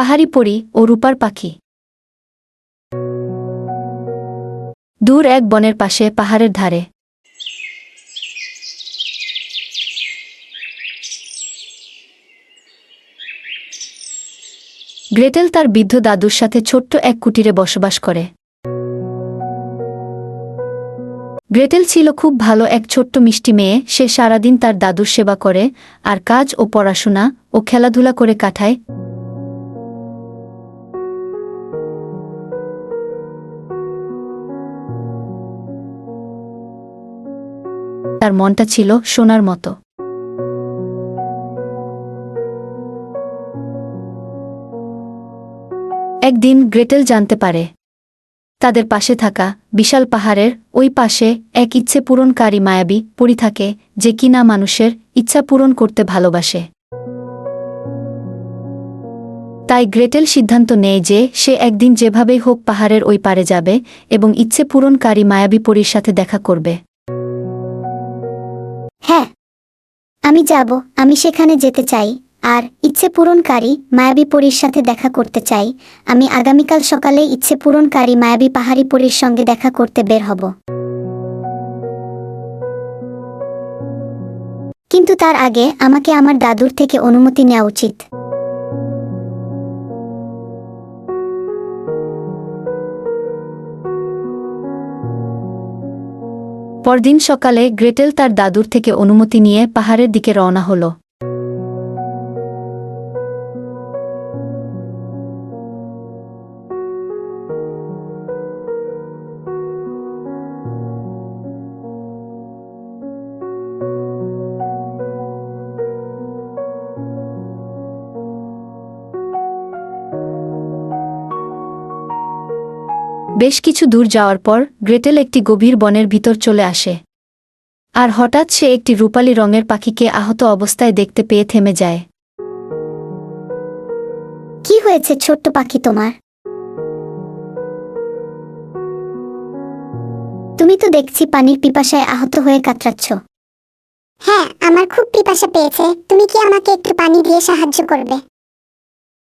পাহাড়ি পরি ও রূপার পাখি। দূর এক বনের পাশে পাহাড়ের ধারে। গ্রেটেল তার বৃদ্ধ দাদুর সাথে ছোট্ট এক কুটিরে বসবাস করে। গ্রেটেল ছিল খুব ভালো এক ছোট্ট মিষ্টি মেয়ে। সে সারাদিন তার দাদুর সেবা করে আর কাজ ও পড়াশোনা ও খেলাধুলা করে কাটায়। তার মনটা ছিল সোনার মতো। একদিন গ্রেটেল জানতে পারে, তাদের পাশে থাকা বিশাল পাহাড়ের ওই পাশে এক ইচ্ছে পূরণকারী মায়াবী পড়ি থাকে যে কিনা মানুষের ইচ্ছা পূরণ করতে ভালোবাসে। তাই গ্রেটেল সিদ্ধান্ত নেয় যে সে একদিন যেভাবেই হোক পাহাড়ের ওই পারে যাবে এবং ইচ্ছে পূরণকারী মায়াবী পরীর সাথে দেখা করবে। হ্যাঁ। আমি যাব, আমি সেখানে যেতে চাই, আর ইচ্ছে পূরণকারী মায়াবী পরীর সাথে দেখা করতে চাই। আমি আগামীকাল সকালে ইচ্ছে পূরণকারী মায়াবী পাহাড়ি পরীর সঙ্গে দেখা করতে বের হব। কিন্তু তার আগে আমাকে আমার দাদুর থেকে অনুমতি নেওয়া উচিত। পরদিন সকালে গ্রেটেল তার দাদুর থেকে অনুমতি নিয়ে পাহাড়ের দিকে রওনা হল। বেশ কিছু দূর যাওয়ার পর গ্রেটেল একটি গভীর বনের ভিতর চলে আসে। আর হঠাৎ সে একটি রূপালী রঙের পাখিকে আহত অবস্থায় দেখতে পেয়ে থেমে যায়। কি হয়েছে ছোট্ট পাখি তোমার? তুমি তো দেখছি পানির পিপাসায় আহত হয়ে কাতরাচ্ছ। হ্যাঁ আমার খুব পিপাসা পেয়েছে। তুমি কি আমাকে একটু পানি দিয়ে সাহায্য করবে?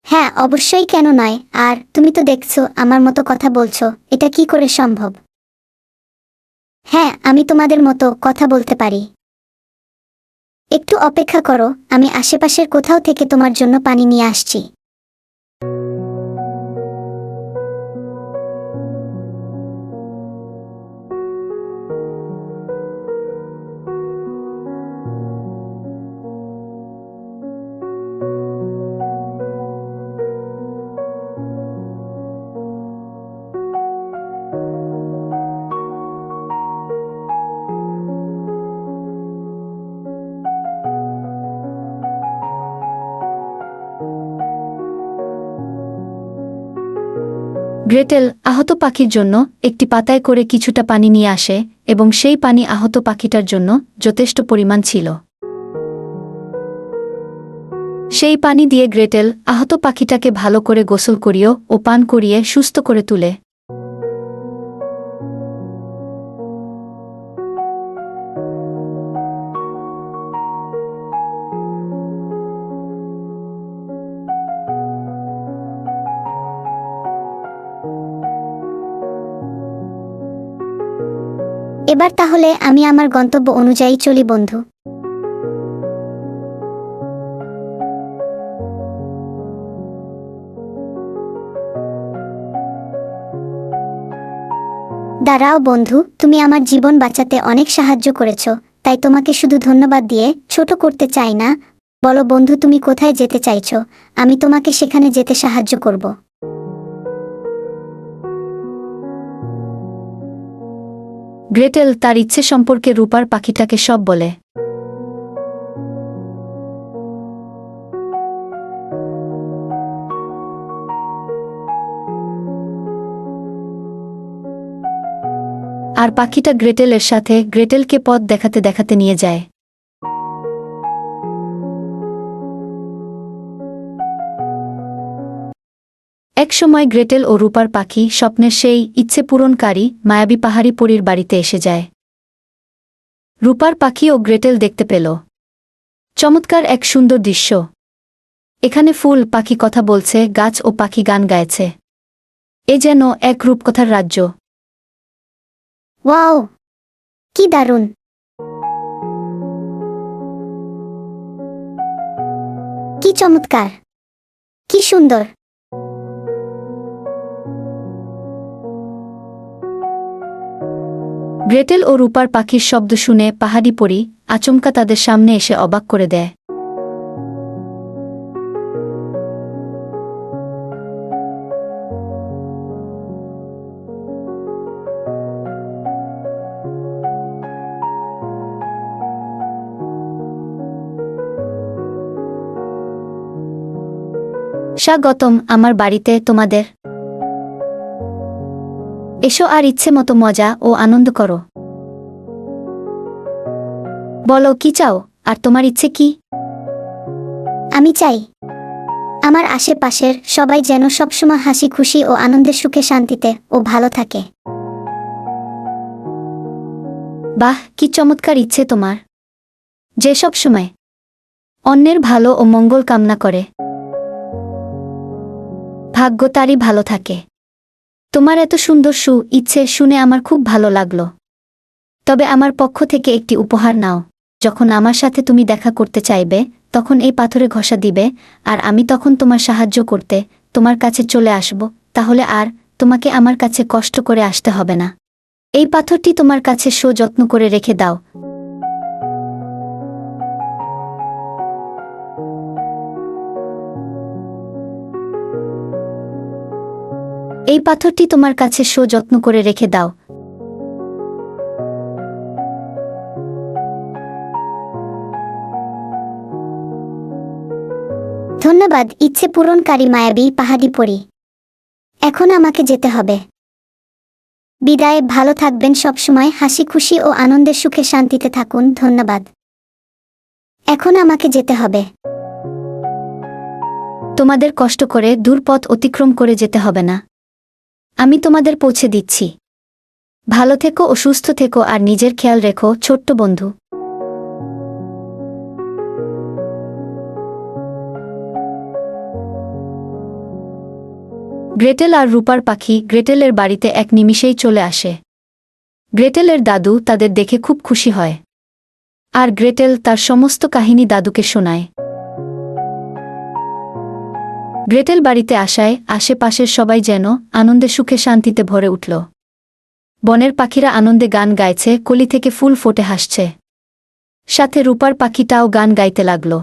হ্যাঁ অবশ্যই কেন নয়। আর তুমি তো দেখছ, আমার মতো কথা বলছো। এটা কি করে সম্ভব? হ্যাঁ আমি তোমাদের মতো কথা বলতে পারি। একটু অপেক্ষা করো, আমি আশেপাশের কোথাও থেকে তোমার জন্য পানি নিয়ে আসছি। গ্রেটেল আহত পাখির জন্য একটি পাতায় করে কিছুটা পানি নিয়ে আসে এবং সেই পানি আহত পাখিটার জন্য যথেষ্ট পরিমাণ ছিল। সেই পানি দিয়ে গ্রেটেল আহত পাখিটাকে ভালো করে গোসল করিও ও পান করিয়ে সুস্থ করে তুলে। এবার তাহলে আমি আমার গন্তব্য অনুযায়ী চলি, বন্ধু। দাঁড়াও, বন্ধু, তুমি আমার জীবন বাঁচাতে অনেক সাহায্য করেছ, তাই তোমাকে শুধু ধন্যবাদ দিয়ে ছোট করতে চাই না। বলো, বন্ধু, তুমি কোথায় যেতে চাইছো? আমি তোমাকে সেখানে যেতে সাহায্য করব। গ্রেটেল তার ইচ্ছে সম্পর্কে রূপার পাখিটাকে সব বলে। আর পাখিটা গ্রেটেলের সাথে গ্রেটেলকে পথ দেখাতে দেখাতে নিয়ে যায়। একসময় গ্রেটেল ও রূপার পাখি স্বপ্নের সেই ইচ্ছে পূরণকারী মায়াবী পাহাড়ি পরীর বাড়িতে এসে যায়। রূপার পাখি ও গ্রেটেল দেখতে পেল। চমৎকার এক সুন্দর দৃশ্য। এখানে ফুল, পাখি কথা বলছে, গাছ ও পাখি গান গাইছে। এ যেন এক রূপকথার রাজ্য। ওয়াও, কি দারুণ। কি চমৎকার, কি সুন্দর। গ্রেটেল ও রূপার পাখির শব্দ শুনে পাহাড়ি পরি আচমকা তাদের সামনে এসে অবাক করে দেয়। স্বাগতম আমার বাড়িতে তোমাদের। এসো আর ইচ্ছে মতো মজা ও আনন্দ করো। বলো কি চাও? আর তোমার ইচ্ছে কি? আমি চাই। আমার আশেপাশের সবাই যেন সবসময় হাসি খুশি ও আনন্দের সুখে শান্তিতে ও ভালো থাকে। বাহ কি চমৎকার ইচ্ছে তোমার। যে সব সময় অন্যের ভালো ও মঙ্গল কামনা করে। ভাগ্য তারই ভালো থাকে। তোমার এত সুন্দর সু, ইচ্ছে শুনে আমার খুব ভালো লাগল। তবে আমার পক্ষ থেকে একটি উপহার নাও। যখন আমার সাথে তুমি দেখা করতে চাইবে, তখন এই পাথরে ঘষা দিবে, আর আমি তখন তোমার সাহায্য করতে, তোমার কাছে চলে আসব, তাহলে আর তোমাকে আমার কাছে কষ্ট করে আসতে হবে না। এই পাথরটি তোমার কাছে সো যত্ন করে রেখে দাও। এই পাথরটি তোমার কাছে সো যত্ন করে রেখে দাও। ধন্যবাদ, ইচ্ছে পূরণকারী মায়াবী পাহাড়ি পরি। এখন আমাকে যেতে হবে। বিদায়, ভালো থাকবেন সবসময়, হাসি খুশি ও আনন্দের সুখে শান্তিতে থাকুন, ধন্যবাদ। এখন আমাকে যেতে হবে। তোমাদের কষ্ট করে, দূরপথ অতিক্রম করে যেতে হবে না। আমি তোমাদের পৌঁছে দিচ্ছি। ভালো থেকো ও সুস্থ থেকো আর নিজের খেয়াল রেখো, ছোট্ট বন্ধু। গ্রেটেল আর রূপার পাখি গ্রেটেলের বাড়িতে এক নিমিষেই চলে আসে। গ্রেটেলের দাদু তাদের দেখে খুব খুশি হয়। আর গ্রেটেল তার সমস্ত কাহিনী দাদুকে শোনায়। গ্রেটেল বাড়িতে আসায় আশেপাশের সবাই যেন আনন্দে সুখে শান্তিতে ভরে উঠল। বনের পাখিরা আনন্দে গান গাইছে, কলি থেকে ফুল ফোটে হাসছে। সাথে রূপার পাখিটাও গান গাইতে লাগল।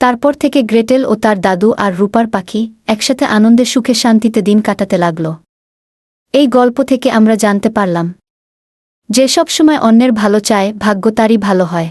তারপর থেকে গ্রেটেল ও তার দাদু আর রূপার পাখি একসাথে আনন্দে সুখে শান্তিতে দিন কাটাতে লাগল। এই গল্প থেকে আমরা জানতে পারলাম, যে সব সময় অন্যের ভালো চায়, ভাগ্য তারই ভালো হয়।